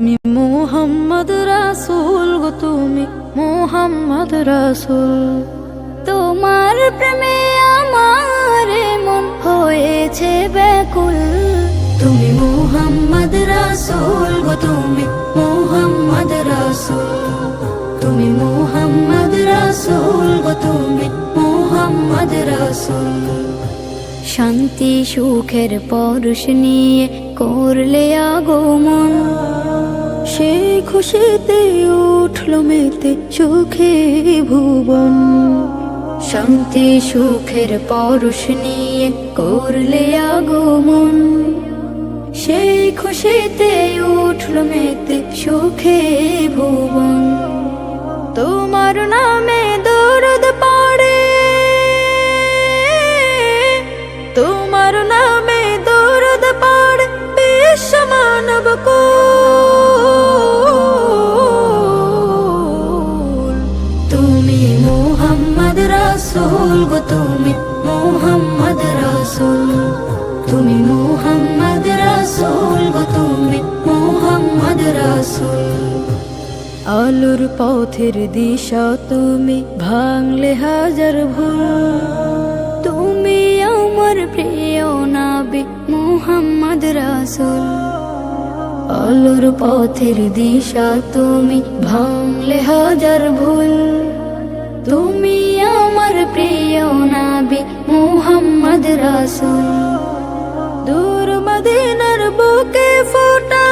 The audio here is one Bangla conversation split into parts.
তুমি মোহাম্মদ রাসুল গো, তুমি মোহাম্মদ রাসুল। তোমার প্রেমে আমার মন হয়েছে ব্যাকুল। তুমি মোহাম্মদ রাসুল গো, তুমি মোহাম্মদ রাসুল। তুমি মোহাম্মদ রাসুল গো, তুমি মোহাম্মদ রাসুল। শান্তি সুখের পরশ নিয়ে করলে আগমন। সেই খুশিতে উঠল মেতে সুখে ভুবন শান্তি সুখের পরশ নিয়ে করলে আগমন সেই খুশিতে উঠল মেতে সুখে ভুবন তোমার নামে দরদ পড়ে, তোমার নামে দরদ পড়ে বিশ্ব মানব কুল। রাসুল গো তুমি মোহাম্মদ রাসুল। তুমি মোহাম্মদ রাসুল গো তুমি মোহাম্মদ রাসুল। আলোর পথের দিশা তুমি ভাঙলে হাজার ভুল। তুমি আমার প্রিয় নাবি মুহাম্মদ রাসুল। আলোর পথের দিশা তুমি ভাঙলে হাজার ভুল। তুমি মুহাম্মদ রাসুল দূর মদিনার বুকে ফোটা।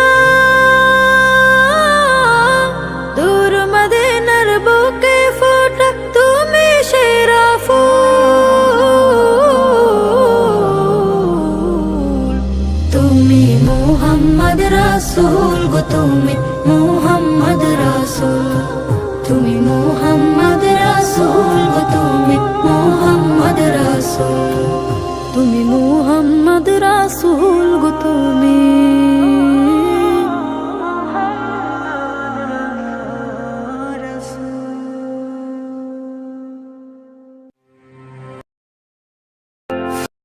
দূর মদিনার বুকে ফোটা, তুমি সেরা ফুল। তুমি মোহাম্মদ রাসুল গো, তুমি মোহাম্মদ